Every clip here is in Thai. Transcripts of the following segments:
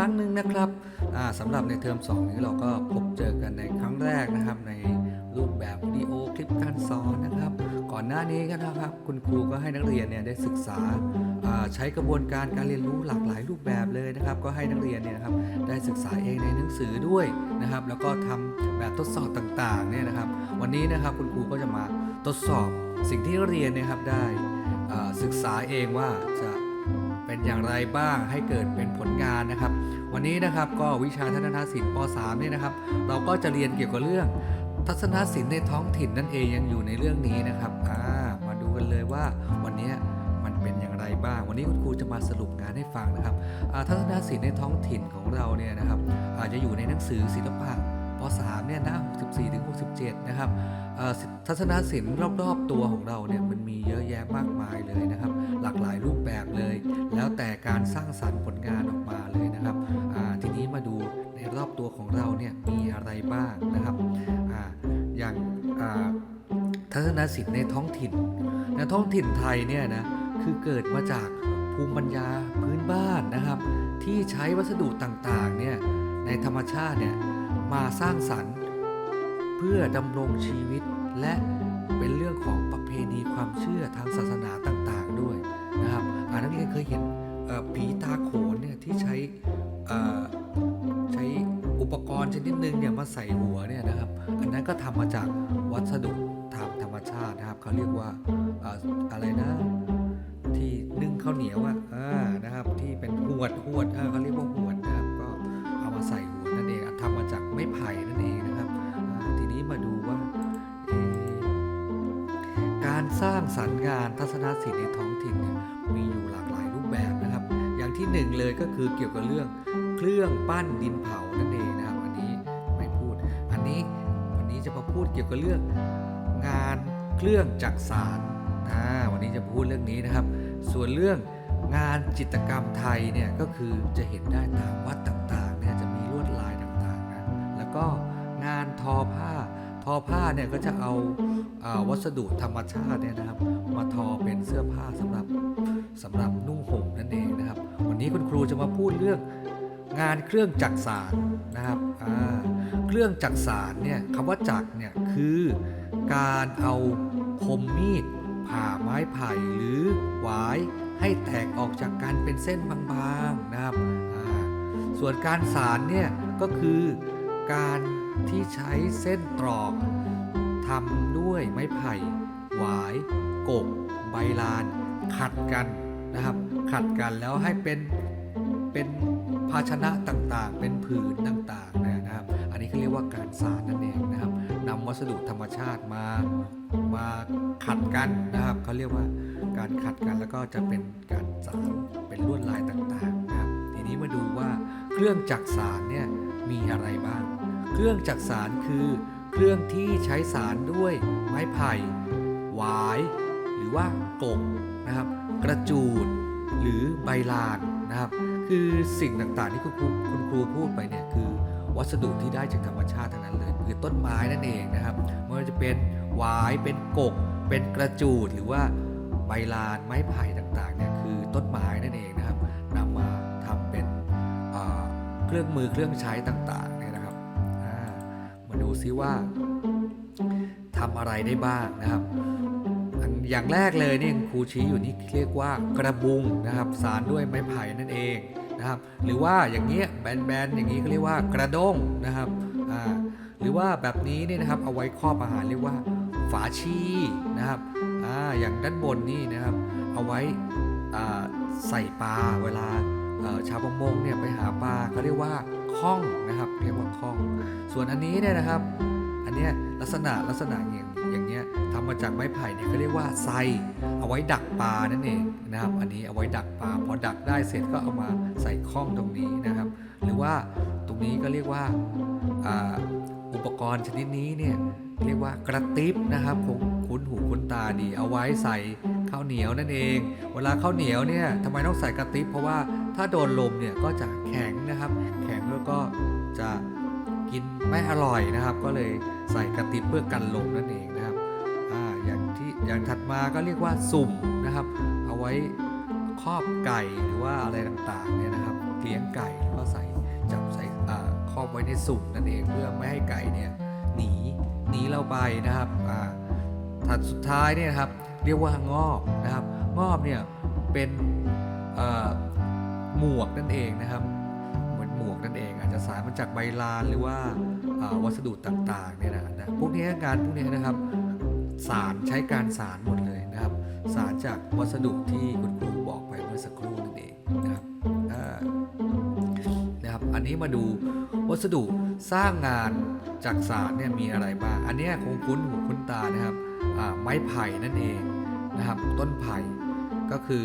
รั้งหนึ่งนะครับอ่าสำหรับในเทอม2 นี้เราก็พบเจอกันในครั้งแรกนะครับ ในรูปแบบวิดีโอคลิปการสอนนะครับ ก่อนหน้านี้ก็นะครับคุณครูก็ให้นักเรียนเนี่ยได้ศึกษาอ่าใช้กระบวนการการเรียนรู้หลากหลายรูปแบบเลยนะครับ ก็ให้นักเรียนเนี่ยนะครับได้ศึกษาเองในหนังสือด้วยนะครับ แล้วก็ทำแบบทดสอบต่างๆเนี่ยนะครับ วันนี้นะครับคุณครูก็จะมาทดสอบสิ่งที่นักเรียนเนยครับได้อ่าศึกษาเองว่าจะ เป็นอย่างไรบ้างให้เกิดเป็นผลงานนะครับ วันนี้นะครับก็วิชาทัศนศิลป์ป .3 เนี่ยนะครับ เราก็จะเรียนเกี่ยวกับเรื่อง ทัศนศิลป์ในท้องถิ่นนั่นเองยังอยู่ในเรื่องนี้นะครับอ่ามาดูกันเลยว่าวันนี้มันเป็นอย่างไรบ้าง วันนี้คุณครูจะมาสรุปงานให้ฟังนะครับทัศนศิลป์ในท้องถิ่นของเราเนี่ยนะครับอาจจะอยู่ในหนังสือศิลปะ ป .3 เนี่ยหน้า 64ถึง67 นะครับทัศนศิลป์รอบๆตัวของเราเนี่ยมันมีเยอะแยะมากมายเลยนะครับ หลากหลายรูปแบบเลย แล้วแต่การสร้างสรรค์ผลงานออกมาเลยนะครับทีนี้มาดูในรอบตัวของเราเนี่ยมีอะไรบ้างนะครับออย่างทัศนศิลป์ในท้องถิ่นในท้องถิ่นไทยเนี่ยนะคือเกิดมาจากภูมิปัญญาพื้นบ้านนะครับ ที่ใช้วัสดุต่างๆเนี่ยในธรรมชาติเนี่ย มาสร้างสรรค์ เพื่อดำรงชีวิตและเป็นเรื่องของประเพณีความเชื่อทางศาสนาต่างๆด้วยนะครับอ่านักเรียนเคยเห็นผีตาโขนเนี่ยที่ใช้ใช้อุปกรณ์ชนิดหนึ่งเนี่ยมาใส่หัวเนี่ยนะครับอันนั้นก็ทำมาจากวัสดุทางธรรมชาตินะครับเขาเรียกว่าออะไรนะที่นึ่งข้าวเหนียวอะอ่านะครับที่เป็นหวดหวด สร้ารค์งานทัศนศิลป์ในท้องถิ่นเนี่ยมีอยู่หลากหลายรูปแบบนะครับ อย่างที่หนึ่งเลยก็คือเกี่ยวกับเรื่องเครื่องปั้นดินเผานั่นเองนะครับ อันนี้ไม่พูด อันนี้วันนี้จะมาพูดเกี่ยวกับเรื่องงานเครื่องจักสานอ่าวันนี้จะพูดเรื่องนี้นะครับ ส่วนเรื่องงานจิตรกรรมไทยเนี่ยก็คือจะเห็นได้ตามวัดต่างๆเนี่ยจะมีลวดลายต่างๆนะแล้วก็งานทอผ้า อผ้าเนี่ยก็จะเอาอาวัสดุธรรมชาติเนี่ยนะครับ มาทอเป็นเสื้อผ้าสำหรับสำหรับนุ่งห่มนั่นเองนะครับ วันนี้คุณครูจะมาพูดเรื่องงานเครื่องจักสานนะครับเครื่องจักสานเนี่ยคำว่าจักเนี่ยคือการเอาคมมีดผ่าไม้ไผ่หรือหวายให้แตกออกจากกันเป็นเส้นบางๆนะครับ ส่วนการสารเนี่ยก็คือ การที่ใช้เส้นตรอกทำด้วยไม้ไผ่หวายกบใบลาน ขัดกันนะครับ ขัดกันแล้วให้เป็นเป็นภาชนะต่างๆ เป็นผืนต่างๆนยนะครับ อันนี้เขาเรียกว่าการสารนั่นเองนะครับนำวัสดุธรรมชาติมามาขัดกันนะครับเขาเรียกว่าการขัดกันแล้วก็จะเป็นการสารเป็นลวดลายต่างๆนะครับ ทีนี้มาดูว่าเครื่องจักสารเนี่ยมีอะไรบ้าง เครื่องจักสารคือ เครื่องที่ใช้สารด้วยไม้ไผ่หวาย หรือว่ากบนะครับ กระจูด หรือใบลานนะครับ คือสิ่งต่างๆที่คุณครูคุณครูพูดไปเนี่ยคือ วัสดุที่ได้จากธรรมชาติทั้งนั้นเลยคือต้นไม้นั่นเองนะครับไม่ว่าจะเป็นหวายเป็นกก เป็นกระจูดหรือว่าใบลานไม้ไผ่ต่างๆเนี่ยคือต้นไม้นั่นเองนะครับนำมาทำเป็นเครื่องมือเครื่องใช้ต่าง ซิว่าทำอะไรได้บ้างนะครับอันอย่างแรกเลยนี่ครูชี้อยู่นี่เรียกว่ากระบุงนะครับ สารด้วยไม้ไผ่นั่นเองนะครับ หรือว่าอย่างเงี้ยแบนๆอย่างนี้เขาเรียกว่ากระด้งนะครับอ่าหรือว่าแบบนี้เนี่ยนะครับเอาไว้ครอบอาหารเรียกว่าฝาชีนะครับอ่าอย่างด้านบนนี่นะครับ เอาไว้ใส่ปลาเวลาชาวประมงเนี่ยไปหาปลาเขาเรียกว่า ข้องนะครับ เรียกว่าข้อง ส่วนอันนี้เนี่ยนะครับ อันเนี้ยลักษณะลักษณะอย่างอย่างเงี้ยทำมาจากไม้ไผ่เนี่ยเขาเรียกว่าไซเอาไว้ดักปลานั่นเองนะครับ อันนี้เอาไว้ดักปลาพอดักได้เสร็จก็เอามาใส่ข้องตรงนี้นะครับ หรือว่าตรงนี้ก็เรียกว่าอ่าอุปกรณ์ชนิดนี้เนี่ยเรียกว่ากระติบนะครับคงคุ้นหูคุ้นตาดีเอาไว้ใส่ข้าวเหนียวนั่นเอง เวลาข้าวเหนียวเนี่ยทำไมต้องใส่กระติบเพราะว่า ถ้าโดนลมเนี่ยก็จะแข็งนะครับ แข็งแล้วก็จะกินไม่อร่อยนะครับ ก็เลยใส่กระติบเพื่อกันลมนั่นเองนะครับอ่าอย่างที่อย่างถัดมาก็เรียกว่าสุ่มนะครับ เอาไว้ครอบไก่หรือว่าอะไรต่างๆเนี่ยนะครับเลี้ยงไก่แล้วก็ใส่จับใส่ครอบไว้ในสุ่มนั่นเองเพื่อไม่ให้ไก่เนี่ยหนีหนีเราไปนะครับถัดสุดท้ายเนี่ยครับเรียกว่างอบนะครับงอบเนี่ยเป็นเหมวกนั่นเองนะครับ เหมือนหมวกนั่นเอง อาจจะสารมาจากใบลานหรือว่าวัสดุต่างๆเนี่ยนะนะพวกนี้งานพวกนี้นะครับสารใช้การสารหมดเลยนะครับ สารจากวัสดุที่คุณครูบอกไปเมื่อสักครู่นั่นเองนะครับนะครับ อันนี้มาดูวัสดุสร้างงานจากสารเนี่ยมีอะไรบ้าง อันนี้คงคุ้นหูคุ้นตานะครับไม้ไผ่นั่นเองนะครับ ต้นไผ่ก็คือ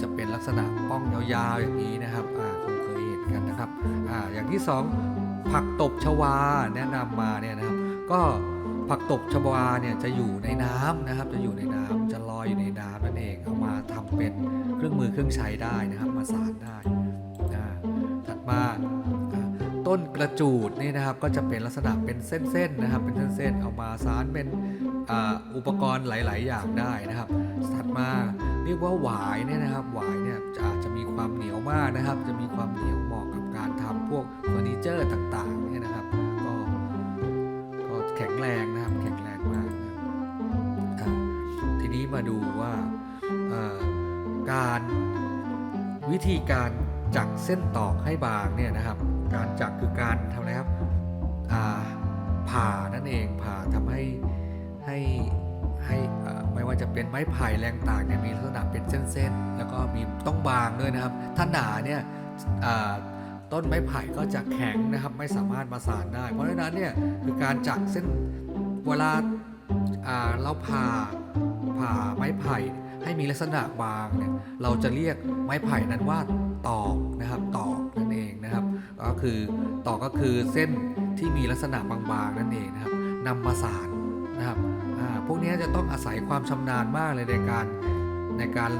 จะเป็นลักษณะป้องยาวๆอย่างนี้นะครับคงเคยเห็นกันนะครับออย่างที่สองผักตบชวาแนะนำมาเนี่ยนะครับ ก็ผักตบชวาเนี่ยจะอยู่ในน้ำนะครับ จะอยู่ในน้ำจะลอยอยู่ในน้ำนั่นเองเอามาทำเป็นเครื่องมือเครื่องใช้ได้นะครับ มาสานได้ถัดมาต้นกระจูดนี่นะครับก็จะเป็นลักษณะเป็นเส้นๆนะครับ เป็นเส้นๆเอามาสานเป็นอุปกรณ์หลาย ๆ อย่างได้นะครับถัดมา เรียกว่าหวายเนี่ยนะครับหวายเนี่ยจะอาจจะมีความเหนียวมากนะครับ จะมีความเหนียวเหมาะกับการทำพวกเฟอร์นิเจอร์ต่างๆเนี่ยนะครับก็ก็แข็งแรงนะครับแข็งแรงมากนะครับทีนี้มาดูว่าการวิธีการจักเส้นตอกให้บางเนี่ยนะครับ การจักคือการทำอะไรครับผ่านั่นเองผ่าทำให้ให้ให้ ว่าจะเป็นไม้ไผ่แรงต่างเนี่ยมีลักษณะเป็นเส้นๆ แล้วก็มีต้องบางด้วยนะครับ ถ้าหนาเนี่ยต้นไม้ไผ่ก็จะแข็งนะครับไม่สามารถมาสานได้ เพราะฉะนั้นเนี่ยคือการจักเส้นเวลาาเราผ่าผ่าไม้ไผ่ให้มีลักษณะบางเนี่ยเราจะเรียกไม้ไผ่นั้นว่าตอกนะครับตอกนั่นเองนะครับ ก็คือตอกก็คือเส้นที่มีลักษณะบางๆนั่นเองนะครับนำมาสานนะครับอ่า พวกนี้จะต้องอาศัยความชำนาญมากเลยในการในการ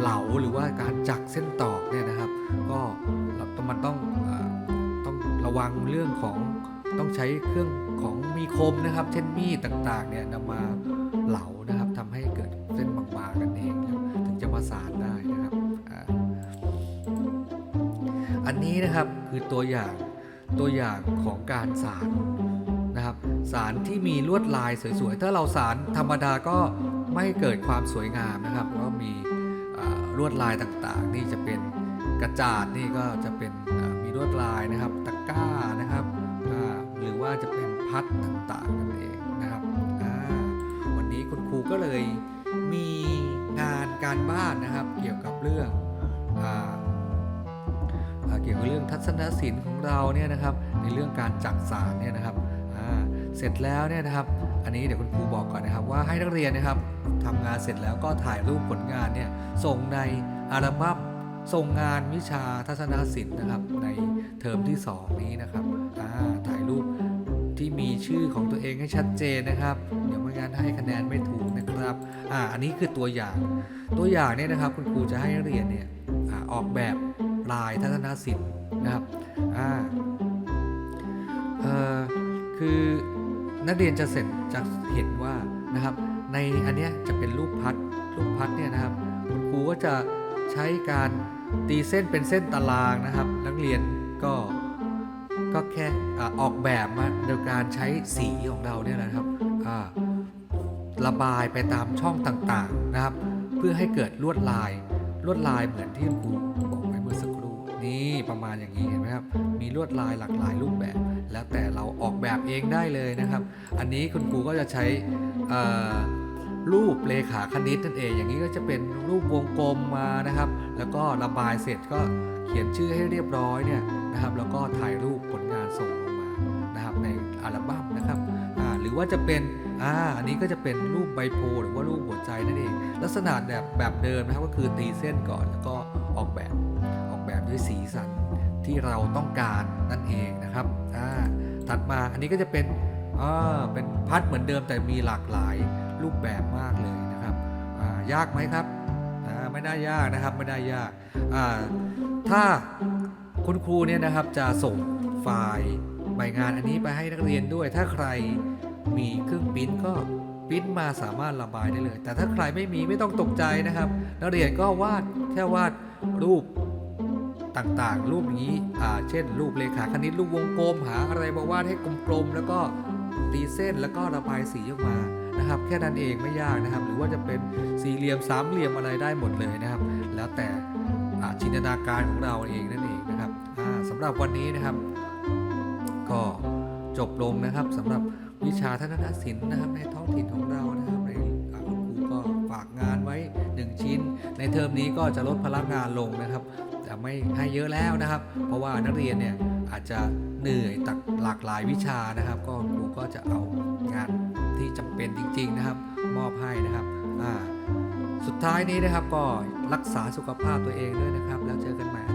เหลาหรือว่าการจักเส้นตอกเนี่ยนะครับ ก็เราต้องมันต้องอต้องระวังเรื่องของต้องใช้เครื่องของมีคมนะครับ เช่นมีดต่างๆเนี่ยนำมาเหลานะครับทำให้เกิดเส้นบางๆกันเองถึงจะมาสานได้นะครับอันนี้นะครับคือตัวอย่างตัวอย่างของการสาร นะครับ สารที่มีลวดลายสวยๆ ถ้าเราสารธรรมดาก็ไม่เกิดความสวยงามนะครับก็มีลวดลายต่างๆ นี่จะเป็นกระจาดนี่ก็จะเป็นมีลวดลายนะครับ ตะกร้านะครับหรือว่าจะเป็นพัดต่างๆนั่นเองนะครับวันนี้คุณครูก็เลยมีงานการบ้านนะครับเกี่ยวกับเรื่องเกี่ยวกับเรื่องทัศนศิลป์ของเราเนี่ยนะครับในเรื่องการจักสารเนี่ยนะครับ เสร็จแล้วเนี่ยนะครับ อันนี้เดี๋ยวคุณครูบอกก่อนนะครับ ว่าให้นักเรียนนะครับทำงานเสร็จแล้วก็ถ่ายรูปผลงานเนี่ยส่งในอัลบั้มส่งงานวิชาทัศนศิลป์นะครับ ในเทอมที่ 2 นี้นะครับถ่ายรูปที่มีชื่อของตัวเองให้ชัดเจนนะครับเดี๋ยวไม่งั้นให้คะแนนไม่ถูกนะครับอ่าอันนี้คือตัวอย่าง ตัวอย่างเนี่ยนะครับคุณครูจะให้นักเรียนเนี่ยอออกแบบลายทัศนศิลป์นะครับอ่าเอ่อคือ นักเรียนจะเสร็จจะเห็นว่านะครับ ในอันเนี้ยจะเป็นรูปพัดรูปพัดเนี่ยนะครับคุณครูก็จะใช้การตีเส้นเป็นเส้นตารางนะครับ นักเรียนก็ก็แค่ออกแบบมาโดยการใช้สีของเราเนี่ยนะครับระบายไปตามช่องต่างๆนะครับ เพื่อให้เกิดลวดลายลวดลายเหมือนที่คุณครู นี่ประมาณอย่างนี้เห็นไหมครับ มีลวดลายหลากหลายรูปแบบ แล้วแต่เราออกแบบเองได้เลยนะครับ อันนี้คุณครูก็จะใช้รูปเลขาคณิตนั่นเอง อย่างนี้ก็จะเป็นรูปวงกลมมานะครับ แล้วก็ระบายเสร็จก็เขียนชื่อให้เรียบร้อยเนี่ยนะครับ แล้วก็ถ่ายรูปผลงานส่งลงมานะครับในอัลบั้มนะครับหรือว่าจะเป็นอ่าอันนี้ก็จะเป็นรูปใบโพหรือว่ารูปหัวใจนั่นเอง ลักษณะแบบแบบเดิมนะครับก็คือตีเส้นก่อนแล้วก็ออกแบบ ด้วยสีสันที่เราต้องการนั่นเองนะครับถัดมาอันนี้ก็จะเป็นเป็นพัดเหมือนเดิมแต่มีหลากหลายรูปแบบมากเลยนะครับายากไหมครับไม่ได้ยากนะครับไม่ได้ยากาถ้าคุณครูเนี่ยนะครับจะส่งไฟล์ใบงานอันนี้ไปให้นักเรียนด้วย ถ้าใครมีเครื่องปิ้นก็ปิ้นมาสามารถระบายได้เลย แต่ถ้าใครไม่มีไม่ต้องตกใจนะครับ นักเรียนก็วาดแค่วาดรูป ต่างๆ รูปนี้เช่น รูปเลขาคณิตรูปวงกลมหาอะไรมาวาดให้กลมๆแล้วก็ตีเส้นแล้วก็ระบายสีออกมานะครับ แค่นั้นเองไม่ยากนะครับ หรือว่าจะเป็นสี่เหลี่ยมสามเหลี่ยมอะไรได้หมดเลยนะครับ แล้วแต่จินตนาการของเราเองนั่นเองนะครับอ่าสำหรับวันนี้นะครับ ก็จบลงนะครับสำหรับวิชาทัศนศิลป์นะครับ ในท้องถิ่นของเรานะครับในคุณครูก็ฝากงานไว้ 1 ชิ้น ในเทอมนี้ก็จะลดพลังงานลงนะครับ จะไม่ให้เยอะแล้วนะครับ เพราะว่านักเรียนเนี่ยอาจจะเหนื่อยตักหลากหลายวิชานะครับ ก็ครูก็จะเอางานที่จำเป็นจริง ๆนะครับ มอบให้นะครับสุดท้ายนี้นะครับก็รักษาสุขภาพตัวเองด้วยนะครับ แล้วเจอกันใหม่